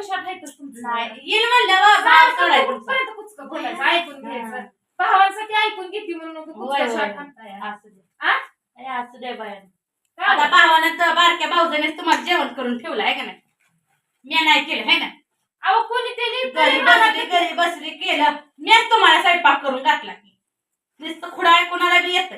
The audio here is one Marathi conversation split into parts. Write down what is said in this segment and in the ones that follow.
कशा राहायचं तुमचं? नाही. येईल म्हणल्यावर बाहेर काढायचं. तुमचं. कुठपर्यंत कुचकं बोलायचं ऐकून घ्यायचं. भावांसाठी ऐकून घेते म्हणून नको होय, कुचकं होय. shot हाणताय. असू दे. आ? अरे असू दे बाया का? आता भावानं तर बारक्या भाऊजाने तुम्हाला जेवण करून ठेवलं आहे का नाही? मी नाही केलं आहे ना? अहो कोणी ते नीट घरी तरी मला बसली घरी बसली केलं. मीच तुम्हाला स्वयंपाक करून घातला की. नुसतं खुडा आहे कोणाला बी येत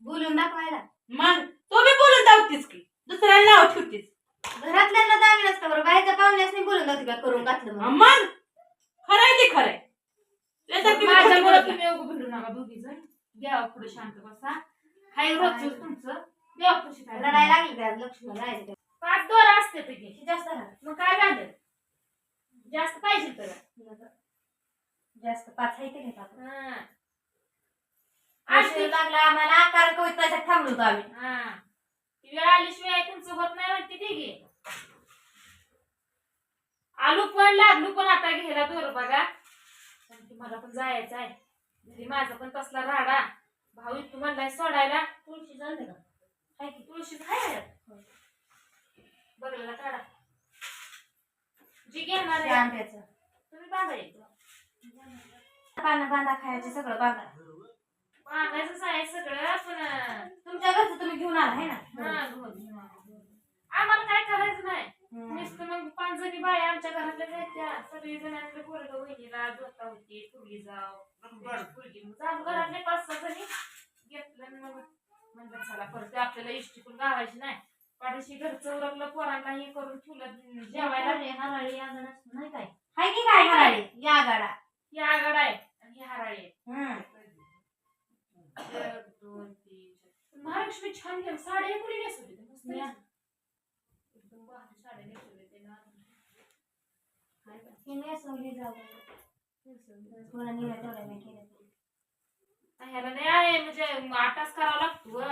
बोलून दाखवायला. मग तू बी बोलून धावतीस की दुसऱ्याला नाव ठेवतीस. घरातल्यांना दावी नसतं बरं बाहेरच्या पाहुण्यास नाही बोलून दाखव का करून घातलं म्हणून. मग खरंय ते खरंय त्याच्यात तुम्ही खोटं माझ्यामुळे बोलत नाही. तुम्ही उभं भिडू नका दोघी जण द्या पुढे शांत बसा हाय रोजच तुमचं द्या पुढे काय रडायला लागली का लक्ष्मी राहायचं पाच दोरा असते ते की. जास्त झालं. मग काय झालं जास्त पाहिजे तर जास्त पाच आहे ते घेतात हा. आळशी लागला आम्हाला कारण कविताच्या थांबलो होतो आम्ही हा. ती वेळ आल्याशिवाय तुमचं होत नाही म्हणते ते घे आलू पण लागलू पण आता घ्यायला दोर बघा. मला पण जायचं आहे. घरी माझा पण तसला राडा. भाऊ तू म्हणलाय सोडायला. तुळशी जाणते का? काय की तुळशी आहे? बघलेला काढा. जी घेणार आहे. आंब्याचं. तुम्ही बांधायचं पानं बांधा खायचे सगळं बांधा. बांधायचंच आहे सगळं पण तुमच्या घरचं तुम्ही घेऊन आला आहे ना? हा, हो, हो. आम्हाला काय करायचं नाही. नुसतं मग पाच जणी बाया आमच्या घरातल्या जायच्या. सगळी जण आपल्या पोरग वहिनीला जोता होती फुगली जाव फुलगी मग जाऊ. घरातले पाच सहा जणी घेतलं आणि मग म्हणलं चला परत ते आपल्याला इष्टी पण गावायची नाही. पाठीशी घरचं उरकलं पोरांना हे करून ठेवलं जेवायला. हराळी आगड असतं नाही काय? हाय की काय हराळी या गाडा ही आगड आहे आणि ही हराळी आहे. हम्म. एक, दोन तीन चार. महालक्ष्मी छान घ्या साड्या कुणी नेसवली मस्त. एकदम भारी साड्या जाऊ निघा तेवढ्या केलं ह्याला नाही आहे म्हणजे आटाच करावा लागतो व.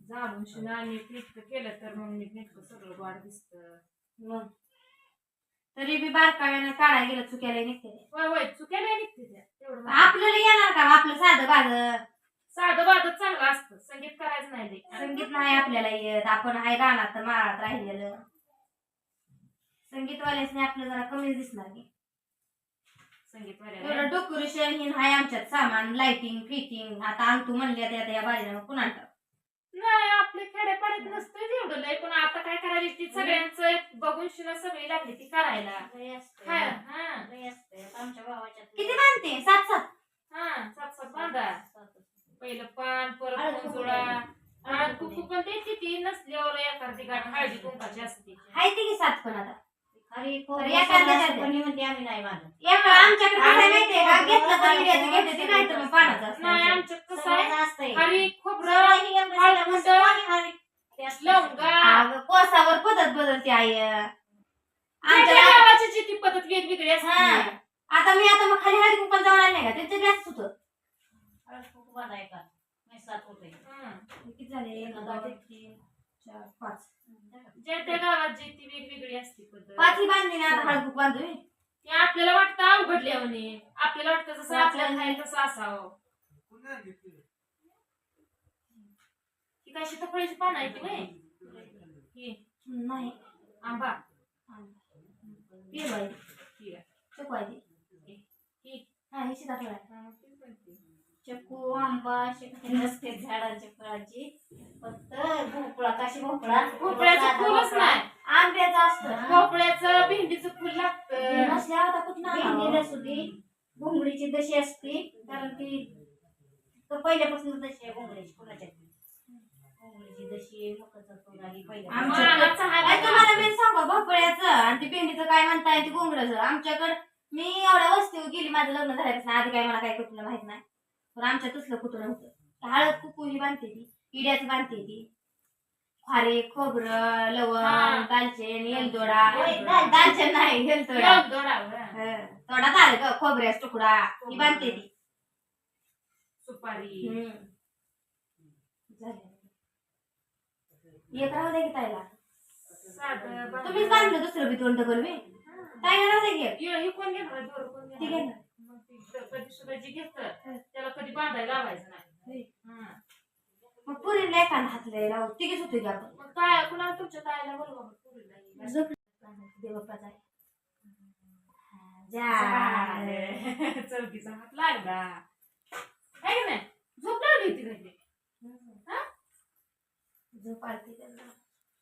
जाणून शिना नीट नीटकं केलं तर मग नीट नीटकं सगळं वाढ दिसत मग तरी बी बारकाव्यानं काढायला गेलं चुक्याला निघते ते. होय होय चुक्या नाही निघते त्या तेवढं. आपल्याला येणार का आपलं साधं बाध साधं बाधं चांगलं असतं संगीत करायचं नाही लई. संगीत नाही आपल्याला येत. आपण आहे रानात तर माळात राहिलेलं. संगीतवाल्यासने आपलं जरा कमी दिसणार की. संगीत एवढं वाल्याला. डेकोरेशन हिन हाय आमच्यात. सामान लाइटिंग फिटिंग आता आणतो म्हणले त्या त्या बारीला मग पुन्हा आणतो नाही आपले खेड्यापाड्यात नसतं तेवढं लय. पण आता काय करायची? ती सगळ्यांचं बघून शिना सगळी लागली ती करायला. हा हा. आमच्या किती बांधते? सात सात. हा सात सात बांधा. पहिलं पान परत मंजुळा कुंकू. हळद कुंकू पण द्यायची ती नसल्यावर एखादी गाठ हळदी कुंकाची असते हाय ती की सात पण आता अरे तर एखाद्याच्या कोणी म्हणते आम्ही नाही बांधत एक आमच्याकडे कसं आहे माहितीये का घेतलं तर इंडियाचं घेते ते नाही तर मग पाण्याचं असतं नाही आमच्यात कसं आहे असतंय. हरी खोबरं सगळ्यांनी एवढं हळद सगळं कुंड, कसं कोणी हरी- ते असतं. लवंगा अगं, कोसावर पद्धत बदलते आई आमच्या ज्या गावाची जी ती पद्धत वेगवेगळी हा. असते आता मी आता मग खाली हळदी कुंकू जाऊन आले नाही का त्यांचं जास्त होतं कुंकू बांधायचा. नाही सात होते. हं. किती झाले? एक दोन तीन चार पाच. ज्या त्या गावात जी ती वेगवेगळी असते पद्धत. पाच ही बांधली ना आता हळद कुंकू बांधू. ते आपल्याला वाटतं अवघडल्यावाने आपल्याला वाटतं जसं आपल्याला खायला तसं असावं. ही काय सीताफळाची पानं आहे ती व्हय? ही. नाही. आंबा. बाई. ही. आहे. ती. ही. हा. ही सीताफळ आहे. हा. चक्कू आंबा असे नसते झाडांच्या फळाची. फक्त भोपळा काशी भोपळा. भोपळ्याचं फुलच. नाही. आंब्याचं असतं. भोपळ्याचं भेंडीचं फुल लागतं. नसल्यावर आता कुठं भेंडी घोंगडीची दशी असते कारण ती पहिल्यापासून दशी आहे घोंगडीची कुणाच्या घोंगडीची दशी मकरचा तोड आली पहिल्या तुम्हाला मी सांगू भोपळ्याचं आणि ते भेंडीचं काय म्हणताय ते गोंगडाचं आमच्याकडं मी एवढ्या वस्तीवर गेली माझं लग्न झाल्यापासून. आधी काय मला काय कुठलं माहीत नाही. पण आमच्या तसलं कुठं नव्हतं. हळद कुकू ही बांधते ती इड्याचं बांधते ती. खारे खोबरं. लवंग दालचीन येलदोडा. दालचिन. नाही येलदोडा. हं. थोडा झालं ग खोबऱ्याचा तुकडा. ही बांधते ती. सुपारी. एक राहू दे की ताईला. तुम्हीच बांधलं दुसरं बी तोंड डबल मी ताईला राहू दे की. हे कोण घेणार. कधी सुद्धा जी घेतं त्याला कधी बांधायला लावायचं नाही. हं. मग पुरीला एखादा हातले राहू तिघीच होते की आपण? मग काय कुणाला तुमच्या ताईला बोलवा मग पुरीला. ये. झोप देवप्पाचा आहे. झालं. चौकीचा हात लागला. आहे का नाही? झोप लागली होती घरी. हा? झोप आलती त्यांना.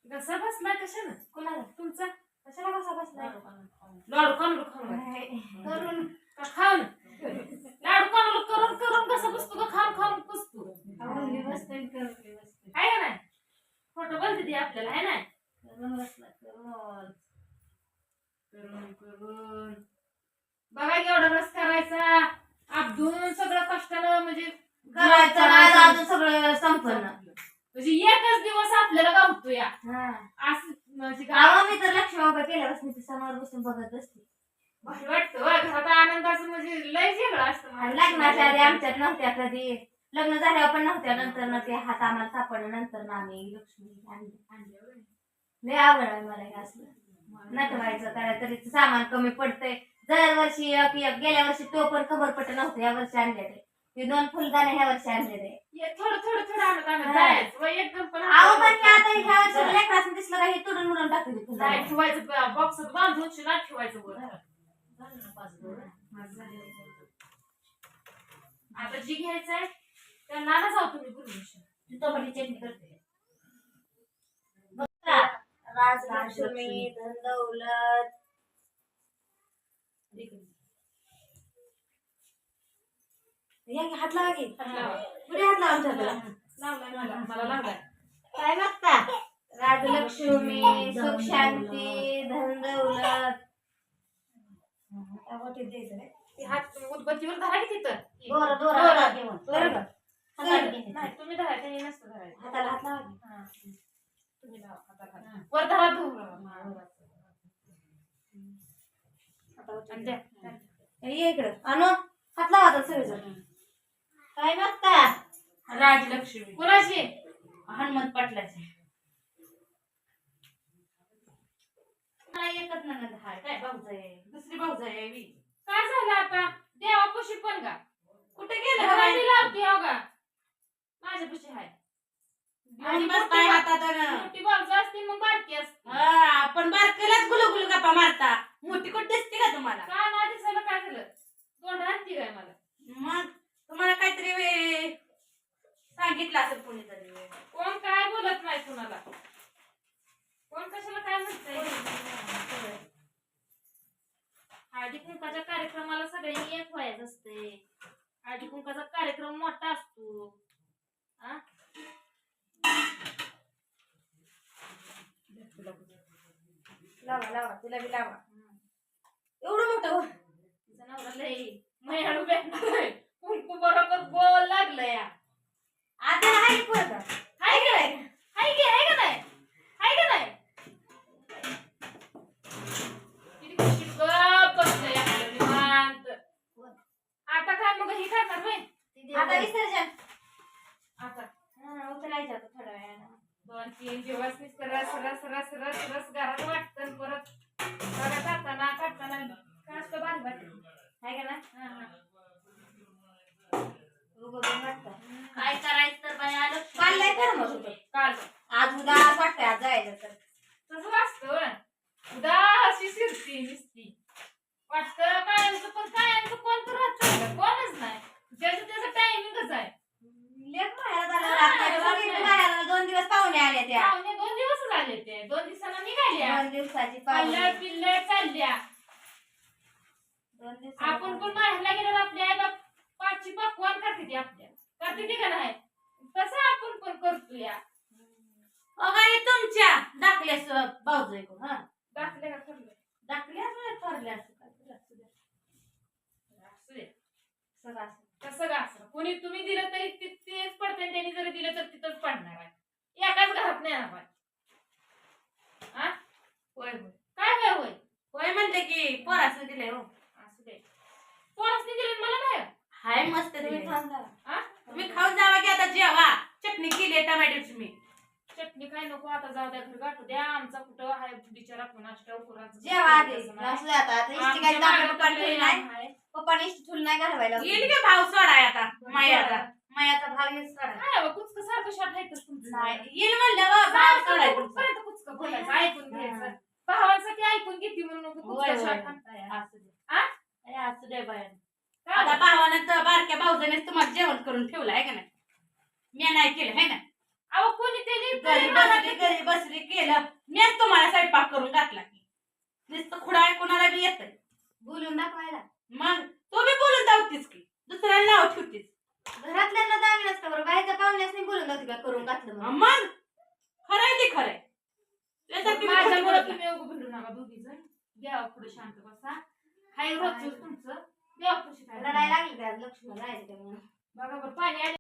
कसा बसला कशानं? कोणाला? तुमचा? कशाला कसा बसलाय? लाडू खाऊन नाही. करून का खाऊन लाडू कानूल करून करून कसं बसतो का खाऊन खाऊन पुसतो अहो, मी बसतोय, करतोय, बसतोय. आहे का नाही खोटं बोलते ती आपल्याला आहे ना करून बसला, करून. करून करून बघा केवढा रस करायचा अब्दून सगळं कष्टानं म्हणजे करायचं आज अजून सगळं संपन्न म्हणजे एकच दिवस आपल्याला गावतो या हा असं म्हणजे गाव मी तर लक्ष्मी उभं केल्यापासून ती समोर बसून बघत बसते भारी वाटतं होय. घरात आनंदाचं म्हणजे लय वेगळं असतं आणि लग्नाच्या आधी आमच्यात नव्हत्या कधी. लग्न झाल्यावर पण नव्हत्या नंतर ना ते हात आम्हाला सापडलं नंतर ना आम्ही लक्ष्मी आणली. लय आवड आहे मला हे असलं. नटवायचं काय तरी सामान कमी पडतंय. दरवर्षी एक एक गेल्या वर्षी तो पण खबर पट नव्हतं या वर्षी आणले ते हे दोन फुलदाणे ह्या वर्षी आणले ते ये थोडं थोडं थोडं आणत आणत हा. जायचं. होय, एकदम पण अहो पण हे आता ह्या वर्षी लेकरासून दिसलं का? हे तुडून नाही फुलदाणे. ठेवायचं बांधून शिना ठेवायचं वर. आता जी घ्यायचं आहे त्यांना ना जाऊ तुम्ही परमिशन टोमॅटो चटणी करते. राजलक्ष्मी धनदौलत. या की हात लावा की. पुढे हात लावा आमच्याकडे. लावलाय मला काय मागता राजलक्ष्मी सुख शांती धनदौलत टमाटे द्यायचं नाही ती हात उदबत्तीवर धरा की तिथं? दोरा दोरा दोरा. हातात घेऊन. बरोबर. हातात घ्यायचं. नाही तुम्ही धरा ते नसतं धरायचं. हाताला हात लावा की. हा. तुम्ही लावा हाताला हात. वर धरा धुवून आणि द्या. ये इकडं. आणू. हात लावा आता सगळेजण. काय मागता राजलक्ष्मी. कुणाची? हनुमंत पाटलाचे. मला एकच ननंद हाय. काय आहे दुसरी भाऊज आहे वी. काय झालं आता? देवापाशी पण का? कुठे गेलं बाई? लावते हो माझ्यापाशी आहे आणि बस काय हातात आलं. मोठी भाऊज असते मग बारकी असते आपण बारकेलाच गुलू गुलू गप्पा मारता. मोठी कुठे दिसते का तुम्हाला? का ना दिसायला काय झालं? तोंड आणते काय मला? मग? तुम्हाला काहीतरी वे- सांगितलं असेल कोणीतरी वे. कोण काय बोलत नाही कुणाला कोण कशाला काय म्हणतंय हळदी कुंकाच्या कार्यक्रमाला सगळ्यांनी एक व्हायचं असते हळदी कुंकाचा कार्यक्रम मोठा असतो आ? लावा लावा तुला बी लावा एवढं मोठं. तिचा नवरा लय भेटणार. कुंकू बरोबर गोल लागलं या. आता की पोरगं? हाय का नाही? हाय की हाय का नाही? हाय का नाही? किती गप्प बसलंय आपलं निवांत. आता काय मग हे होय ती दे आता. विसर्जन. आता. हा, उचलायचं आता थोड्या वेळानं. दोन तीन दिवस नुसतं रस रस रस रस रस घरात वाटतं परत बघा जाताना काढताना काय असतं बारी आहे का ना हा, हा. काय करायचं तर बाई आलं? काल होतं आज उद्या वाटतंय आज जायचं तर. तसं वाचतं. उदासी शिरती नुसती. वाटतं कायमचं पण कायमचं कोण तर राहतं कोणच नाही. ज्याचं त्याचं टायमिंगच आहे. लेक बाहेर झालं रात्री बाहेर. दोन दिवस पाहुणे आले त्या. पाहुणे दोन दिवस झाले ते. दोन दिवसांना निघाल्या. दोन दिवसाची पाहुणे. पिल्ल्या चालल्या. दोन दिवसाची आपण पण बाहेरला गेल्यावर आपली आई बाप पाचची पकवान करते ती आपल्या. करते ती का नाही? तसं आपण पण करतो या अगं हे तुमच्या दाखल्या भाऊज आहे हा. दाखले का ठरलं दाखल्या ठरल्या. सगळं असं. कसं कोणी तुम्ही दिलं तरी ते- तेच पडते आणि त्यांनी जरी दिलं तर तिथंच पडणार आहे. एकाच घरात नाही ना पण हा? होय होय. काय होय होय? होय म्हणते की पोरासने दिले हो. असू दे. पोरासनी दिलं मला नाही हाय मस्त तुम्ही जरा. हा तुम्ही खाऊन जावा की आता जेवा. चटणी केली आहे टमॅटोची मी. चटणी काय नको आता जाऊ द्या घर गाठू द्या. आमचा कुठं हाय बिचारा ठाऊ कुणाचं जेवा आधी. आता. आता इष्टी काही नाही. आहे. पप्पाने इष्टी ठुल नाही घालवायला. येईल की भाव सोडाय आता. मायाचा. मायाचा भाव येईल सोडा बा, कुचकं सारखं शॉट आहे तुमचं? नाही. येईल म्हणलं भाव सोडाय तुमचा कुठपर्यंत कुचकं बोलायचं ऐकून घ्यायचं भावांसाठी ऐकून घेते म्हणून नको होय, कुचकं होय. शॉट हाणताय. असू दे. हा? द्या बाया आता भावानं तर बारक्या भाऊजानेच तुम्हाला जेवण करून ठेवलं आहे का नाही? मी नाही केलं है ना? अहो कोणी ते घरी बसली घरी बसली केलं. मीच तुम्हाला स्वयंपाक करून घातला की. नुसतं खुडा आहे कोणाला बी येत. बोलून दाखवायला. मग तू बी बोलून जाऊतीस की? दुसऱ्याला नाव ठेवतीस. घरातल्यांना दावी नसतं बरं. बाहेरच्या पाहुण्यास नाही बोलून दाखव का? करून घातलं म्हणून. मग? खरंय ते खरंय त्यासाठी मी खोटं माझ्यामुळे बोलत नाही. तुम्ही उभं भिडू नका दोघी जण द्या पुढे शांत बसा. हाय रोजच तुमचं. द्या लागली का? लक्ष्मण राहायचं त्यामुळे बघा बरं पाणी आलं.